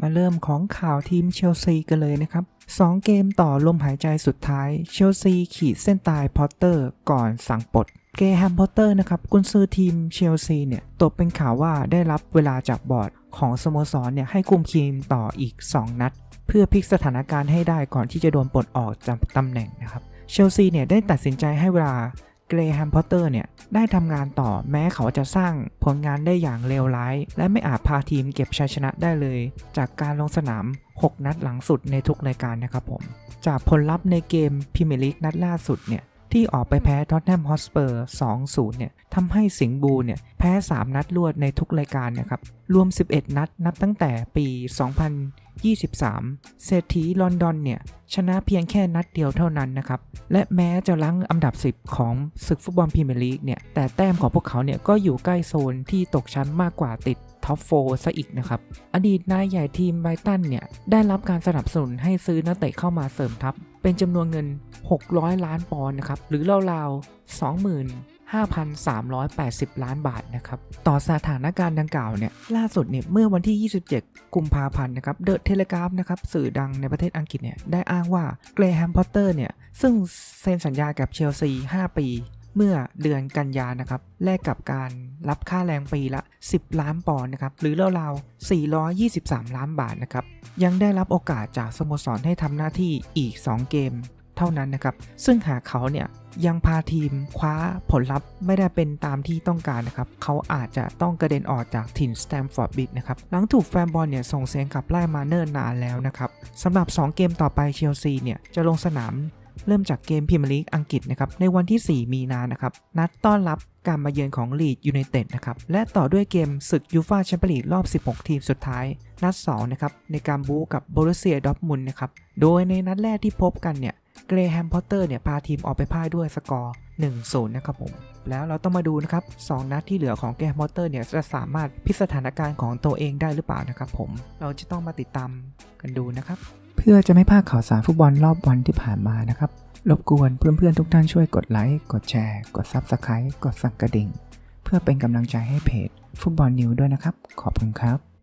มาเริ่มของข่าวทีมเชลซีกันเลยนะครับ 2 เกมต่อลมหายใจสุดท้าย เชลซีขีดเส้นตายพอตเตอร์ก่อนสั่งปลดเกแฮมพอตเตอร์นะครับกุนซือทีมเชลซีเนี่ยตกเป็นข่าวว่าได้รับเวลาจากบอร์ดของสโมสรเนี่ยให้คุมทีมต่ออีก 2 นัด เพื่อพลิกสถานการณ์ให้ได้ก่อนที่จะโดนปลดออกจากตำแหน่งนะครับเชลซีเนี่ยได้ตัดสินใจให้เวลา รแฮมพอตเตอร์เนี่ยได้ทำงานต่อแม้เขาจะสร้างผลงานได้อย่างเลวร้าย และไม่อาจพาทีมเก็บชัยชนะได้เลย จากการลงสนาม 6 นัดหลังสุดในทุกรายการนะครับผม จากผลลัพธ์ในเกมพรีเมียร์ลีกนัดล่าสุดเนี่ย ที่ออกไปแพ้ท็อตแนมฮอสเปอร์2-0 เนี่ยทำให้สิงห์บูเนี่ยแพ้ 3 นัดรวดในทุกรายการนะครับ รวม 11 นัดนับตั้งแต่ปี 2023 เศรษฐีลอนดอนเนี่ยชนะเพียงแค่นัดเดียวเท่านั้นนะครับ และแม้จะลังอันดับ 10 ของศึกฟุตบอลพรีเมียร์ลีกเนี่ยแต่แต้มของพวกเขาเนี่ยก็อยู่ใกล้โซนที่ตกชั้นมากกว่าติด ท็อปโฟซะอีกนะครับ อดีตนายใหญ่ทีมไบรตันเนี่ยได้รับการสนับสนุนให้ซื้อนักเตะเข้ามาเสริมทัพ เป็นจำนวนเงิน 600 ล้านปอนด์นะครับ หรือราวๆ25,380 ล้านบาทนะครับ ต่อสถานการณ์ดังกล่าวเนี่ย ล่าสุดเนี่ยเมื่อวันที่ 27 กุมภาพันธ์นะครับ เดอะเทเลกราฟนะครับ สื่อดังในประเทศอังกฤษเนี่ย ได้อ้างว่าเกรแฮมพอตเตอร์เนี่ย ซึ่งเซ็นสัญญากับเชลซี 5 ปี เมื่อเดือนกันยานะครับแลกกับการรับค่าแรงปีละ 10 ล้านปอนด์นะครับหรือราวๆ423 ล้านบาทนะครับยังได้รับโอกาสจากสโมสรให้ทำหน้าที่อีก 2 เกม เท่านั้นนะครับซึ่งหากเขาเนี่ยยังพาทีมคว้าผลลัพธ์ไม่ได้เป็นตามที่ต้องการนะครับ เขาอาจจะต้องกระเด็นออกจากถิ่นสแตมฟอร์ดบิดนะครับ หลังถูกแฟนบอลเนี่ยส่งเสียงขับไล่มาเนิ่นนานแล้วนะครับสำหรับ 2 เกมต่อไปเชลซีเนี่ยจะลงสนาม เริ่มจากเกมพรีเมียร์ลีกอังกฤษนะครับในวันที่ 4 มีนานะครับนัดต้อนรับการมาเยือนของลีดยูไนเต็ดนะครับและต่อด้วยเกมศึกยูฟาแชมเปี้ยนลีกรอบ 16 ทีมสุดท้าย นัด2นะครับในการบู๊กับโบรุเซียดอร์ทมุนนะครับโดยในนัดแรกที่พบกันเนี่ยเกรแฮมพอตเตอร์เนี่ยพาทีมออกไปพ่ายด้วยสกอร์ 1-0 นะครับผม แล้วเราต้องมาดูนะครับ 2 นัดที่เหลือของเกรแฮมพอตเตอร์เนี่ยจะสามารถพิสถานการณ์ของตัวเองได้หรือเปล่านะครับผม เราจะต้องมาติดตามกันดูนะครับ เพื่อจะไม่พลาดข่าวสารฟุตบอลรอบวันที่ผ่านมานะครับ รบกวนเพื่อนๆทุกท่านช่วยกดไลค์ กดแชร์ กดซับสไครต์กดสั่นกระดิ่ง เพื่อเป็นกำลังใจให้เพจฟุตบอลนิวด้วยนะครับ ขอบคุณครับ